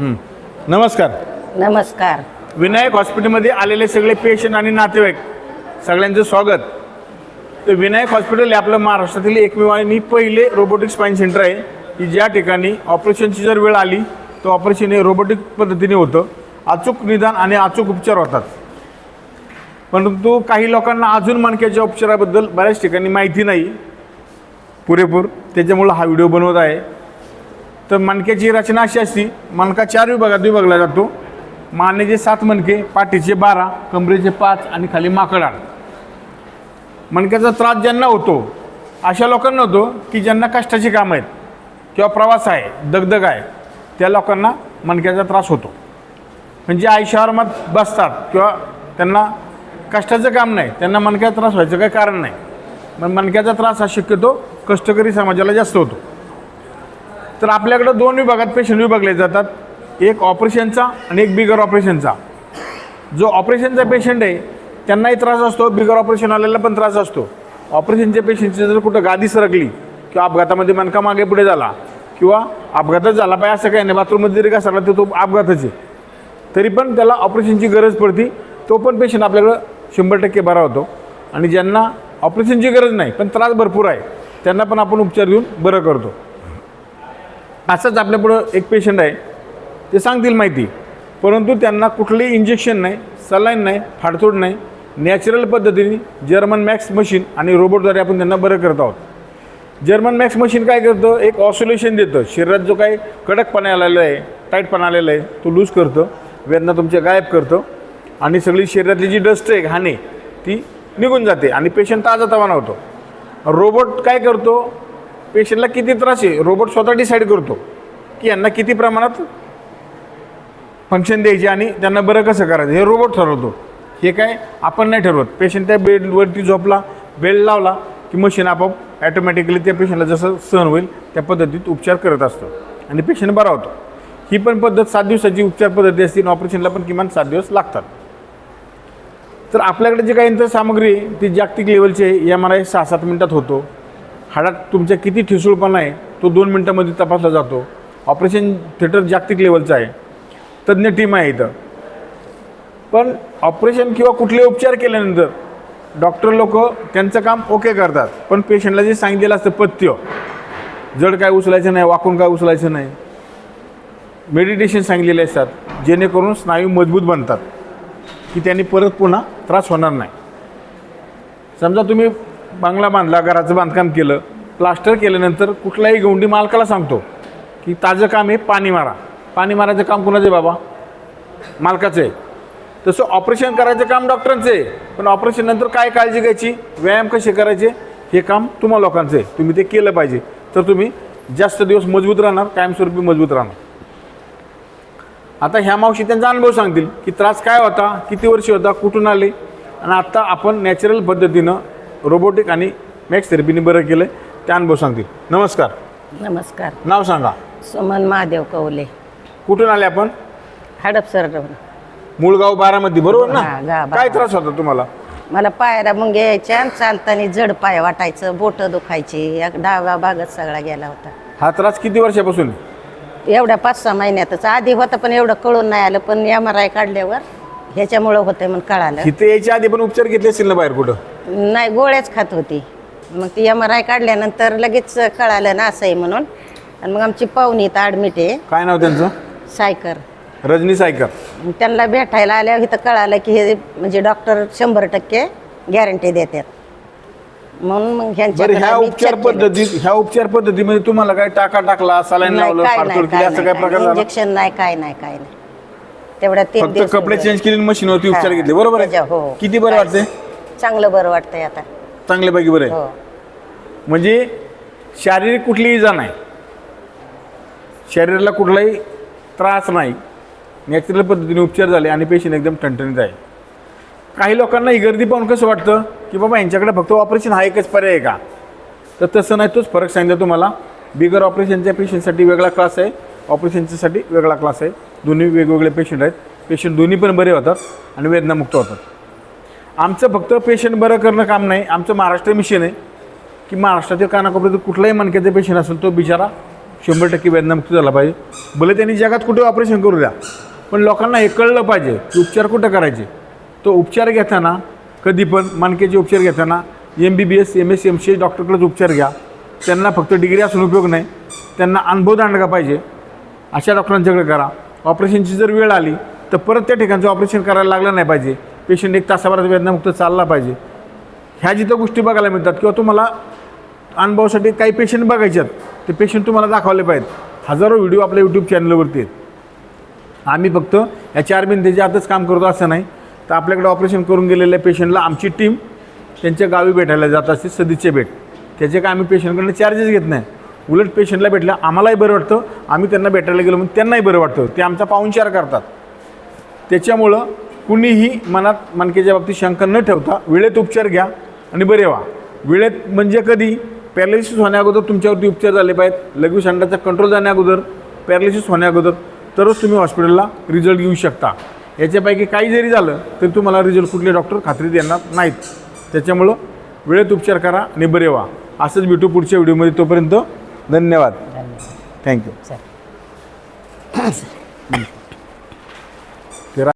नमस्कार. नमस्कार. विनायक हॉस्पिटलमध्ये आलेले सगळे पेशंट आणि नातेवाईक सगळ्यांचं स्वागत. तर विनायक हॉस्पिटल हे आपलं महाराष्ट्रातील एकमेव आणि पहिले रोबोटिक स्पाईन सेंटर आहे की ज्या ठिकाणी ऑपरेशनची जर वेळ आली तर ऑपरेशन हे रोबोटिक पद्धतीने होतं. अचूक निदान आणि अचूक उपचार होतात. परंतु काही लोकांना अजून मणक्याच्या उपचाराबद्दल बऱ्याच ठिकाणी माहिती नाही. पुरेपूर. त्याच्यामुळं हा व्हिडिओ बनवत आहे. तर मणक्याची रचना अशी असती मणका चार विभागात विभागला जातो. मानेचे सात मणके पाठीचे बारा कमरेचे पाच आणि खाली माकडाळ मणक्याचा त्रास ज्यांना होतो अशा लोकांना होतो की ज्यांना कष्टाची कामं आहेत किंवा प्रवास आहे दगदग आहे त्या लोकांना मणक्याचा त्रास होतो. म्हणजे आयुष्यावरमात बसतात किंवा त्यांना कष्टाचं काम नाही त्यांना मणक्याचा त्रास व्हायचं काही कारण नाही. मग मणक्याचा त्रास हा शक्यतो कष्टकरी समाजाला जास्त होतो. तर आपल्याकडं दोन विभागात पेशंट विभागले जातात. एक ऑपरेशनचा आणि एक बिगर ऑपरेशनचा. जो ऑपरेशनचा पेशंट आहे त्यांनाही त्रास असतो बिगर ऑपरेशन आलेला पण त्रास असतो. ऑपरेशनच्या पेशंटची जर कुठं गादी सरकली किंवा अपघातामध्ये मणका मागे पुढे झाला किंवा अपघातच झाला पाहिजे असं काही नाही बाथरूममध्ये जरी घसरला तर तो अपघातच आहे. तरी पण त्याला ऑपरेशनची गरज पडती तो पण पेशंट आपल्याकडं शंभर टक्के बरा होतो. आणि ज्यांना ऑपरेशनची गरज नाही पण त्रास भरपूर आहे त्यांना पण आपण उपचार देऊन बरं करतो. असंच आपल्यापुढं एक पेशंट आहे. ते सांगतील माहिती. परंतु त्यांना कुठलंही इंजेक्शन नाही सलाईन नाही फाडतोड नाही. नॅचरल पद्धतीने जर्मन मॅक्स मशीन आणि रोबोटद्वारे आपण त्यांना बरं करत आहोत. जर्मन मॅक्स मशीन काय करतं? एक ऑसोलेशन देतं. शरीरात जो काही कडकपणा आलेला आहे टाईटपणा आलेला आहे तो लूज करतं. वेदना तुमच्या गायब करतं. आणि सगळी शरीरातली जी डस्ट आहे घाणे ती निघून जाते. आणि पेशंट ताजा तवाना होतो. रोबोट काय करतो? पेशंटला किती त्रास आहे? रोबोट स्वतः डिसाईड करतो की यांना किती प्रमाणात फंक्शन द्यायचे आणि त्यांना बरं कसं करायचं? हे रोबोट ठरवतो. हे काय? आपण नाही ठरवत. पेशंट त्या बेडवरती झोपला बेड लावला की मशीन आपोआप ॲटोमॅटिकली त्या पेशंटला जसं सहन होईल त्या पद्धतीत उपचार करत असतो. आणि पेशंट बरा होतो. ही पण पद्धत सात दिवसाची उपचार पद्धती असते आणि ऑपरेशनला पण किमान सात दिवस लागतात. तर आपल्याकडे जे काही यंत्रसामग्री आहे ती जागतिक लेवलची आहे. एम आर आय सहा सात मिनटात होतो. हाडात तुमच्या किती ठिसूळपणा आहे तो दोन मिनटामध्ये तपासला जातो. ऑपरेशन थिएटर जागतिक लेवलचं आहे. तज्ज्ञ टीम आहे इथं. पण ऑपरेशन किंवा कुठले उपचार केल्यानंतर डॉक्टर लोक त्यांचं काम ओके करतात. पण पेशंटला जे सांगितलेलं असतं पथ्य जड काय उचलायचं नाही वाकून काय उचलायचं नाही मेडिटेशन सांगितलेले असतात जेणेकरून स्नायू मजबूत बनतात की त्यांनी परत पुन्हा त्रास होणार नाही. समजा तुम्ही बांगला बांधला घराचं बांधकाम केलं. प्लास्टर केल्यानंतर कुठलाही गौंडी मालकाला सांगतो की ताजं काम आहे पाणी मारा. पाणी मारायचं काम कुणाचं आहे बाबा? मालकाचं आहे. तसं ऑपरेशन करायचं काम डॉक्टरांचं आहे. पण ऑपरेशन नंतर काय काळजी घ्यायची? व्यायाम कसे करायचे? हे काम तुम्हा लोकांचं आहे. तुम्ही ते केलं पाहिजे. तर तुम्ही जास्त दिवस मजबूत राहणार कायमस्वरूपी मजबूत राहणार. आता ह्या मावशी त्यांचा अनुभव सांगतील की त्रास काय होता किती वर्षी होता कुठून आले? आणि आत्ता आपण नॅचरल पद्धतीनं रोबोटिक आणि मॅक्स थेरपीने बरं केलं त्या अनुभव सांगतील. नमस्कार. नमस्कार. नाव सांगा. सुमन महादेव कवले कुठून आले आपण? हडपसर मूळगाव बारामती बरोबर हा, ना गा- काय त्रास होता तुम्हाला? मला पायऱ्या मुंग्या यायच्या आणि चालताना जड पाय वाटायचं बोटं दुखायची एक डाव्या भागात सगळा गेला होता. हा त्रास किती वर्षापासून? आहे? एवढ्या पाच सहा महिन्यातच. आधी होतं पण एवढं कळून नाही आलं पण एम आर आय काढल्यावर ह्याच्यामुळं होतंय म्हणून कळालं. इथे यायच्या आधी पण उपचार घेतले असतील ना बाहेर कुठं? नाही गोळ्याच खात होती. मग ती एम आर आय काढल्यानंतर लगेच कळालं ना असं आहे म्हणून. आणि मग आमची पाहुणी इथं ॲडमिट आहे. काय नाव त्यांचं? सायकर. रजनी सायकर. त्यांना भेटायला आल्यावर इथं कळालं की हे म्हणजे डॉक्टर शंभर टक्के गॅरंटी देतात. म्हणून मग बरं ह्यांच्याकडे ह्या आम्ही उपचार check केलं. पद्धतीत ह्या उपचार पद्धतीमध्ये तुम्हाला काय टाका टाकला सलाईन नाही लावलं काय नाही केली काय असं काय प्रकार नाही. झाला? इंजेक्शन नाही काय नाही काय नाही. तेवढ्या तीन फक्त दिवस कपडे. चेंज केली मशीनवरती उपचार हा, घेतले. बरोबर त्याच्या- आहे हो. किती बरं वाटते चांगलं बरं वाटतंय आता. चांगल्यापैकी बरं आहे. हो. म्हणजे शारीरिक कुठली इजा नाही. शरीराला कुठलाही त्रास नाही. नॅचरल पद्धतीने उपचार झाले आणि पेशंट एकदम टणटणीत आहे. काही लोकांना ही गर्दी पाहून कसं वाटतं की बाबा यांच्याकडे फक्त ऑपरेशन हा एकच पर्याय आहे का? तर तसं नाही तोच फरक सांगितलं तुम्हाला. बिगर ऑपरेशनच्या पेशंटसाठी वेगळा क्लास आहे. ऑपरेशनच्यासाठी वेगळा क्लास आहे. दोन्ही वेगवेगळे पेशंट आहेत. पेशंट दोन्ही पण बरे होतात आणि वेदनामुक्त होतात. आमचं फक्त पेशंट बरं करणं काम नाही. आमचं महाराष्ट्र मिशन आहे की महाराष्ट्रातील कानाकोपऱ्यातील कुठलाही मणक्याचा पेशंट असेल तो बिचारा शंभर टक्के वेदनामुक्त झाला पाहिजे. भले त्यांनी जगात कुठे ऑपरेशन करू द्या पण लोकांना हे कळलं पाहिजे की उपचार कुठं करायचे. तो उपचार घेताना कधी पण मानकेचे उपचार घेताना M B B S M S M C S डॉक्टरकडेच उपचार घ्या. त्यांना फक्त डिग्री असून उपयोग नाही. त्यांना अनुभव दांडगा पाहिजे. अशा डॉक्टरांच्याकडे करा. ऑपरेशनची जर वेळ आली तर परत त्या ठिकाणचं ऑपरेशन करायला लागलं नाही पाहिजे. पेशंट एक तासाभरात वेदनामुक्त चालला पाहिजे. ह्या जिथं गोष्टी बघायला मिळतात किंवा तुम्हाला अनुभवासाठी काही पेशंट बघायचे आहेत ते पेशंट तुम्हाला दाखवले पाहिजेत. हजारो व्हिडिओ आपल्या यूट्यूब चॅनलवरती आहेत. आम्ही फक्त या चार भिंतीच्या आतच काम करतो असं नाही. तर आपल्याकडे ऑपरेशन करून गेलेल्या पेशंटला आमची टीम त्यांच्या गावी भेटायला जात असते सदिच्छे भेट. त्याचे काय आम्ही पेशंटकडनं चार्जेस घेत नाही. उलट पेशंटला भेटलं आम्हालाही बरं वाटतं. आम्ही त्यांना भेटायला गेलो म्हणून त्यांनाही बरं वाटतं. ते आमचा पाहुणचार करतात. त्याच्यामुळं कुणीही मनात मनकेच्या बाबतीत शंका न ठेवता वेळेत उपचार घ्या आणि बरे व्हा. वेळेत म्हणजे कधी? पॅरालिसिस होण्याअगोदर तुमच्यावरती उपचार झाले पाहिजेत. लघवी संडाचा कंट्रोल जाण्याअगोदर पॅरालिसिस होण्याअगोदर तरच तुम्ही हॉस्पिटलला रिझल्ट घेऊ शकता. याच्यापैकी काही जरी झालं तरी तुम्हाला रिझल्ट कुठले डॉक्टर खात्री देणार नाहीत. त्याच्यामुळं वेळेत उपचार करा आणि बरे व्हा. असंच भेटू पुढच्या व्हिडिओमध्ये. तोपर्यंत धन्यवाद. थँक्यू